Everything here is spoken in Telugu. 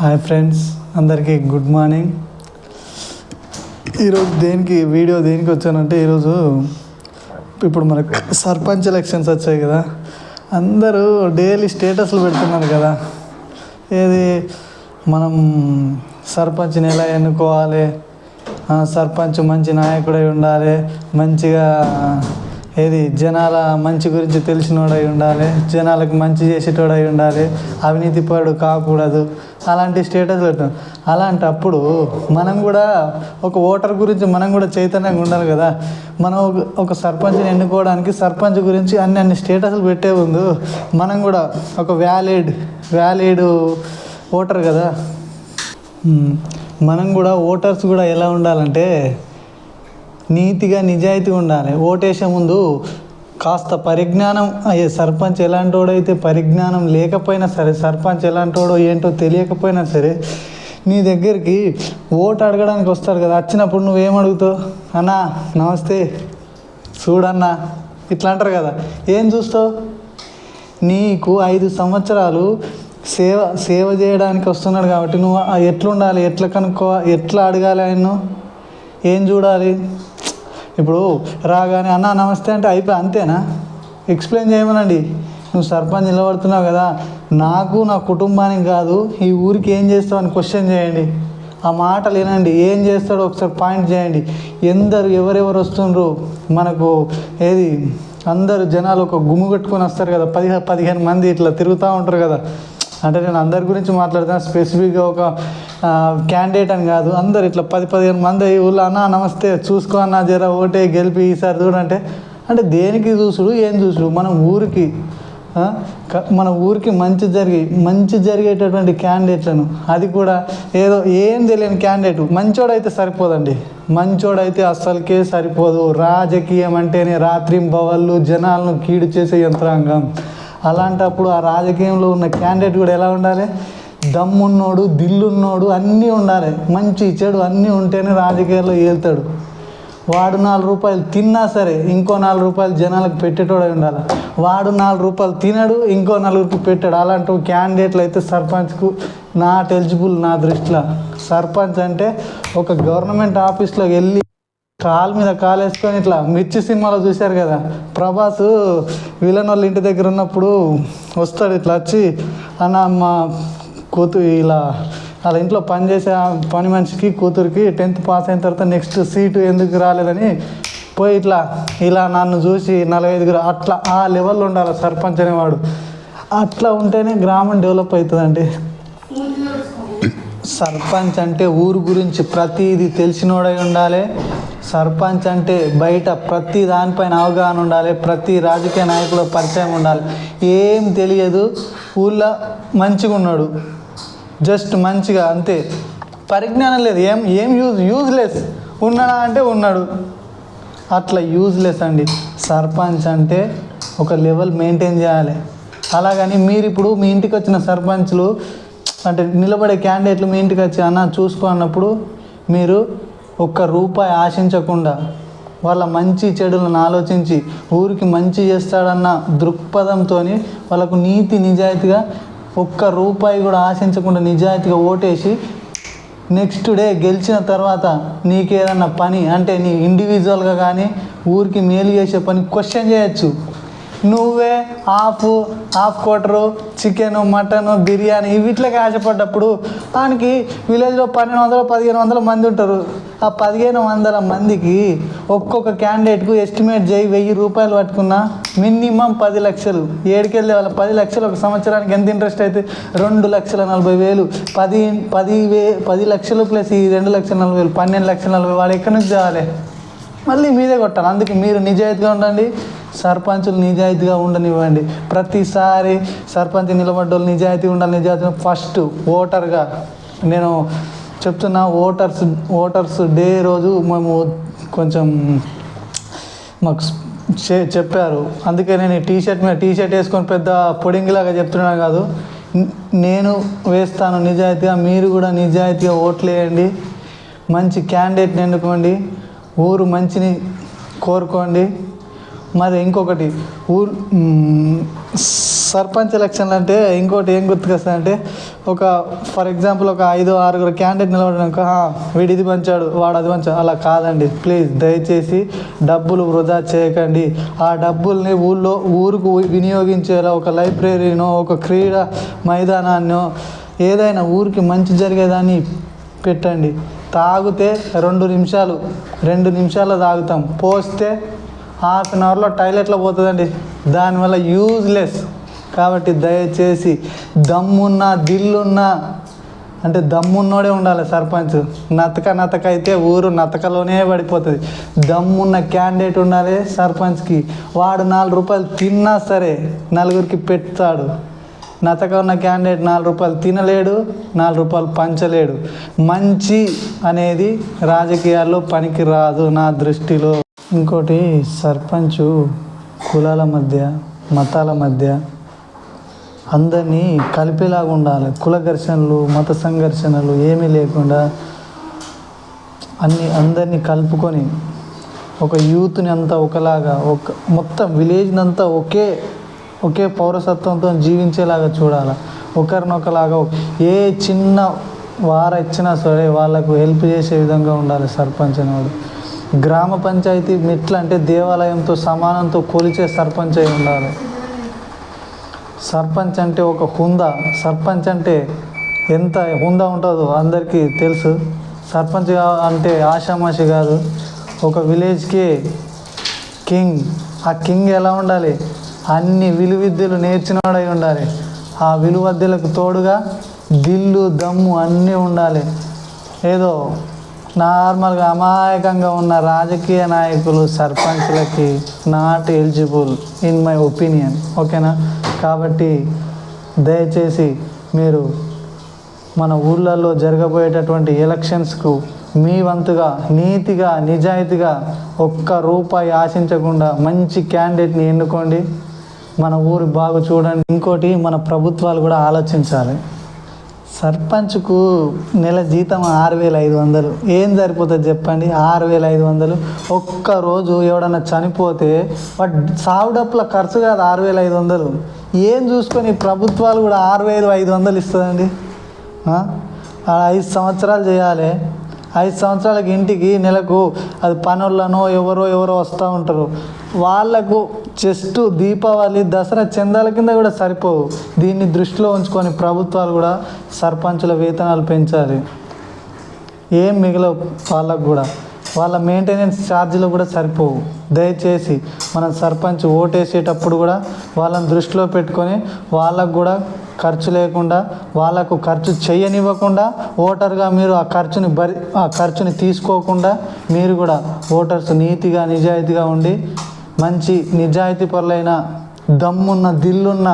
హాయ్ ఫ్రెండ్స్ అందరికీ గుడ్ మార్నింగ్. ఈరోజు దేనికి వీడియో దేనికి వచ్చానంటే ఈరోజు ఇప్పుడు మనకు సర్పంచ్ ఎలక్షన్స్ వచ్చాయి కదా. అందరూ డైలీ స్టేటస్లు పెడుతున్నారు కదా. ఏది మనం సర్పంచ్ని ఎలా ఎన్నుకోవాలి సర్పంచ్ మంచి నాయకుడై ఉండాలి మంచిగా ఏది? జనాల మంచి గురించి తెలిసినోడై ఉండాలి జనాలకు మంచి చేసేటోడై ఉండాలి అవినీతి పరుడు కాకూడదు. అలాంటి స్టేటస్ పెట్టాం అలాంటప్పుడు మనం కూడా ఒక ఓటర్ గురించి మనం కూడా చైతన్యంగా ఉండాలి కదా. మనం ఒక- ఒక సర్పంచ్ని ఎన్నుకోవడానికి సర్పంచ్ గురించి అన్ని అన్ని స్టేటస్లు పెట్టే ముందు మనం కూడా ఒక వ్యాలిడ్ వ్యాలిడ్ ఓటర్ కదా. మనం కూడా ఓటర్స్ కూడా ఎలా ఉండాలంటే నీతిగా నిజాయితీగా ఉండాలి. ఓటేసే ముందు కాస్త పరిజ్ఞానం అయ్యే సర్పంచ్ ఎలాంటోడైతే పరిజ్ఞానం లేకపోయినా సరే సర్పంచ్ ఎలాంటోడో ఏంటో తెలియకపోయినా సరే నీ దగ్గరికి ఓటు అడగడానికి వస్తారు కదా. వచ్చినప్పుడు నువ్వేం అడుగుతావు? అన్నా నమస్తే చూడన్నా ఇట్లా అంటారు కదా. ఏం చూస్తావు? నీకు ఐదు సంవత్సరాలు సేవ సేవ చేయడానికి వస్తున్నాడు కాబట్టి నువ్వు ఎట్లుండాలి? ఎట్లా కనుక్కో ఎట్లా అడగాలి ఆయన ఏం చూడాలి? ఇప్పుడు రాగానే అన్న నమస్తే అంటే అయిపోయి అంతేనా? ఎక్స్ప్లెయిన్ చేయమనండి. నువ్వు సర్పంచ్ నిలబడుతున్నావు కదా నాకు నా కుటుంబానికి కాదు ఈ ఊరికి ఏం చేస్తావు అని క్వశ్చన్ చేయండి. ఆ మాట లేనండి. ఏం చేస్తాడో ఒకసారి పాయింట్ చేయండి. ఎందరు ఎవరెవరు వస్తుండ్రు? మనకు ఏది? అందరు జనాలు ఒక గుమ్ము కట్టుకొని వస్తారు కదా పదిహేను పదిహేను మంది ఇట్లా తిరుగుతూ ఉంటారు కదా. అంటే నేను అందరి గురించి మాట్లాడుతాను స్పెసిఫిక్గా ఒక క్యాండిడేట్ అని కాదు. అందరు ఇట్లా పది పదిహేను మంది అయ్యి ఊళ్ళో అన్న నమస్తే చూసుకో అన్న జర ఓటే గెలిపి ఈసారి చూడంటే. అంటే దేనికి చూసుడు ఏం చూసుడు? మన ఊరికి మన ఊరికి మంచి జరిగి మంచి జరిగేటటువంటి క్యాండిడేట్లను అది కూడా ఏదో ఏం తెలియని క్యాండిడేట్ మంచోడైతే సరిపోదండి. మంచోడైతే అస్సలకే సరిపోదు. రాజకీయం అంటేనే రాత్రింబవళ్ళు జనాలను కీడు చేసే యంత్రాంగం. అలాంటప్పుడు ఆ రాజకీయంలో ఉన్న క్యాండిడేట్ కూడా ఎలా ఉండాలి? దమ్మున్నోడు దిల్లున్నోడు అన్నీ ఉండాలి. మంచి చెడు అన్నీ ఉంటేనే రాజకీయాల్లో ఏళ్తాడు వాడు నాలుగు రూపాయలు తిన్నా సరే ఇంకో నాలుగు రూపాయలు జనాలకు పెట్టేటోడే ఉండాలి. వాడు నాలుగు రూపాయలు తినడు ఇంకో నలుగురికి పెట్టాడు. అలాంటి క్యాండిడేట్లు అయితే సర్పంచ్కు నాట్ ఎలిజిబుల్ నా దృష్టిలో. సర్పంచ్ అంటే ఒక గవర్నమెంట్ ఆఫీస్లోకి వెళ్ళి కాలు మీద కాలు వేసుకొని ఇట్లా మిర్చి సినిమాలో చూశారు కదా. ప్రభాస్ విలన్ వాళ్ళ ఇంటి దగ్గర ఉన్నప్పుడు వస్తాడు ఇట్లా వచ్చి అన్న మా కూతురు ఇలా వాళ్ళ ఇంట్లో పనిచేసే చేసే పని మనిషికి కూతురికి టెన్త్ పాస్ అయిన తర్వాత నెక్స్ట్ సీటు ఎందుకు రాలేదని పోయి ఇట్లా ఇలా నన్ను చూసి నలభై ఐదుగురు అట్లా ఆ లెవెల్లో ఉండాలి సర్పంచ్ అనేవాడు. అట్లా ఉంటేనే గ్రామం డెవలప్ అవుతుందండి. సర్పంచ్ అంటే ఊరు గురించి ప్రతిదీ తెలిసినోడై ఉండాలి. సర్పంచ్ అంటే బయట ప్రతి దానిపైన అవగాహన ఉండాలి ప్రతి రాజకీయ నాయకుల పరిచయం ఉండాలి. ఏం తెలియదు ఊళ్ళో మంచిగా ఉన్నాడు. జస్ట్ మంచిగా అంతే. పరిజ్ఞానం లేదు ఏం ఏం యూజ్ యూజ్లెస్ ఉన్నాడా అంటే ఉన్నాడు. అట్లా యూజ్లెస్ అండి. సర్పంచ్ అంటే ఒక లెవెల్ మెయింటైన్ చేయాలి. అలాగని మీరు ఇప్పుడు మీ ఇంటికి వచ్చిన సర్పంచ్లు అంటే నిలబడే క్యాండిడేట్లు మీ ఇంటికి వచ్చి అన్న చూసుకో అన్నప్పుడు మీరు ఒక్క రూపాయి ఆశించకుండా వాళ్ళ మంచి చెడులను ఆలోచించి ఊరికి మంచి చేస్తాడన్న దృక్పథంతో వాళ్ళకు నీతి నిజాయితీగా ఒక్క రూపాయి కూడా ఆశించకుండా నిజాయితీగా ఓటేసి నెక్స్ట్ డే గెలిచిన తర్వాత నీకేదన్నా పని అంటే నీ ఇండివిజువల్గా కానీ ఊరికి మేలు చేసే పని క్వశ్చన్ చేయొచ్చు. నువ్వే half half quarter chicken mutton biryani వీటిలోకి ఆశపడ్డప్పుడు దానికి విలేజ్లో పన్నెండు వందలు పదిహేను వందల మంది ఉంటారు. ఆ పదిహేను వందల మందికి ఒక్కొక్క క్యాండిడేట్కు ఎస్టిమేట్ చేయి వెయ్యి రూపాయలు పట్టుకున్నా మినిమం పది లక్షలు. ఏడుకెళ్ళే వాళ్ళ పది లక్షలు ఒక సంవత్సరానికి ఎంత ఇంట్రెస్ట్ అయితే రెండు లక్షల నలభై వేలు. పది పది వే పది లక్షలు ప్లస్ ఈ రెండు లక్షల నలభై వేలు పన్నెండు లక్షల నలభై వాళ్ళు ఎక్కడి నుంచి తేవాలి? మళ్ళీ మీదే కొట్టాలి. అందుకే మీరు నిజాయితీగా ఉండండి. సర్పంచులు నిజాయితీగా ఉండనివ్వండి. ప్రతిసారి సర్పంచ్ నిలబడ్డోళ్ళు నిజాయితీ ఉండాలి నిజాయితీ ఫస్ట్ ఓటర్గా నేను చెప్తున్నా ఓటర్స్ ఓటర్స్ డే రోజు మేము కొంచెం మాకు చెప్పారు. అందుకే నేను టీషర్ట్ టీ షర్ట్ మీద టీ షర్ట్ వేసుకొని పెద్ద పొడింగిలాగా చెప్తున్నాను కాదు. నేను వేస్తాను నిజాయితీగా మీరు కూడా నిజాయితీగా ఓట్లేయండి. మంచి క్యాండిడేట్ని ఎన్నుకోండి. ఊరు మంచిని కోరుకోండి. మరి ఇంకొకటి ఊరు సర్పంచ్ ఎలక్షన్లు అంటే ఇంకోటి ఏం గుర్తుకొస్తుంది అంటే ఒక ఫర్ ఎగ్జాంపుల్ ఒక ఐదు ఆరుగురు క్యాండిడేట్ నిలబడినాక వీడు ఇది పంచాడు వాడు అది పంచాడు. అలా కాదండి. ప్లీజ్ దయచేసి డబ్బులు వృధా చేయకండి. ఆ డబ్బుల్ని ఊళ్ళో ఊరుకు వినియోగించేలా ఒక లైబ్రరీనో ఒక క్రీడా మైదానాన్నో ఏదైనా ఊరికి మంచి జరిగేదాన్ని పెట్టండి. తాగితే రెండు నిమిషాలు రెండు నిమిషాల్లో తాగుతాం. పోస్తే హాఫ్ అన్ అవర్లో టాయిలెట్లో పోతుందండి. దానివల్ల యూజ్లెస్ కాబట్టి దయచేసి దమ్మున్న దిల్లున్నా అంటే దమ్మున్నోడే ఉండాలి సర్పంచ్. నతక నతక అయితే ఊరు నతకలోనే పడిపోతుంది. దమ్మున్న క్యాండిడేట్ ఉండాలి సర్పంచ్కి. వాడు నాలుగు రూపాయలు తిన్నా సరే నలుగురికి పెడతాడు. నతక ఉన్న క్యాండిడేట్ నాలుగు రూపాయలు తినలేడు నాలుగు రూపాయలు పంచలేడు. మంచి అనేది రాజకీయాల్లో పనికి రాదు నా దృష్టిలో. ఇంకోటి సర్పంచ్ కులాల మధ్య మతాల మధ్య అందరినీ కలిపేలాగా ఉండాలి. కుల ఘర్షణలు మత సంఘర్షణలు ఏమీ లేకుండా అన్ని అందరినీ కలుపుకొని ఒక యూత్ని అంతా ఒకలాగా ఒక మొత్తం విలేజ్ని అంతా ఒకే ఒకే పౌరసత్వంతో జీవించేలాగా చూడాలి. ఒకరినొకలాగా ఏ చిన్న వార ఇచ్చినా సరే వాళ్ళకు హెల్ప్ చేసే విధంగా ఉండాలి సర్పంచ్ అనేవాడు గ్రామ పంచాయతీ మెట్ల అంటే దేవాలయంతో సమానంతో కొలిచే సర్పంచ్ అయి ఉండాలి. సర్పంచ్ అంటే ఒక హుందా. సర్పంచ్ అంటే ఎంత హుందా ఉంటుందో అందరికీ తెలుసు. సర్పంచ్ అంటే ఆషామాషి కాదు. ఒక విలేజ్కి కింగ్. ఆ కింగ్ ఎలా ఉండాలి? అన్ని విలువిద్యలు నేర్చినవాడై ఉండాలి. ఆ విలువద్యలకు తోడుగా దిల్లు దమ్ము అన్నీ ఉండాలి. ఏదో నార్మల్గా అమాయకంగా ఉన్న రాజకీయ నాయకులు సర్పంచ్లకి not eligible in my opinion ఓకేనా? కాబట్టి దయచేసి మీరు మన ఊళ్ళల్లో జరగబోయేటటువంటి ఎలక్షన్స్కు మీ వంతుగా నీతిగా నిజాయితీగా ఒక్క రూపాయి ఆశించకుండా మంచి క్యాండిడేట్ని ఎన్నుకోండి. మన ఊరు బాగు చూడండి. ఇంకోటి మన ప్రభుత్వాలు కూడా ఆలోచించాలి. సర్పంచ్కు నెల జీతం ఆరు వేల ఐదు వందలు. ఏం సరిపోతుంది చెప్పండి? ఆరు వేల ఐదు వందలు. ఒక్క రోజు ఎవడన్నా చనిపోతే వాడు సావుడప్పుల ఖర్చు కాదు ఆరు వేల ఐదు వందలు. ఏం చూసుకొని ప్రభుత్వాలు కూడా ఆరు వేలు ఐదు వందలు ఇస్తుందండి? ఆ? ఐదు సంవత్సరాలు చేయాలి. ఐదు సంవత్సరాలకి ఇంటికి నెలకు అది పనులను ఎవరో ఎవరో వస్తూ ఉంటారు. వాళ్ళకు జస్ట్ దీపావళి దసరా చందాల కింద కూడా సరిపోవు. దీన్ని దృష్టిలో ఉంచుకొని ప్రభుత్వాలు కూడా సర్పంచుల వేతనాలు పెంచాలి. ఏం మిగలవు వాళ్ళకు కూడా. వాళ్ళ మెయింటెనెన్స్ ఛార్జీలు కూడా సరిపోవు. దయచేసి మనం సర్పంచ్ ఓటేసేటప్పుడు కూడా వాళ్ళని దృష్టిలో పెట్టుకొని వాళ్ళకు కూడా ఖర్చు లేకుండా వాళ్ళకు ఖర్చు చేయనివ్వకుండా ఓటర్గా మీరు ఆ ఖర్చుని భరి ఆ ఖర్చుని తీసుకోకుండా మీరు కూడా ఓటర్స్ నీతిగా నిజాయితీగా ఉండి మంచి నిజాయితీ పరులైన దమ్మున్న దిల్లున్న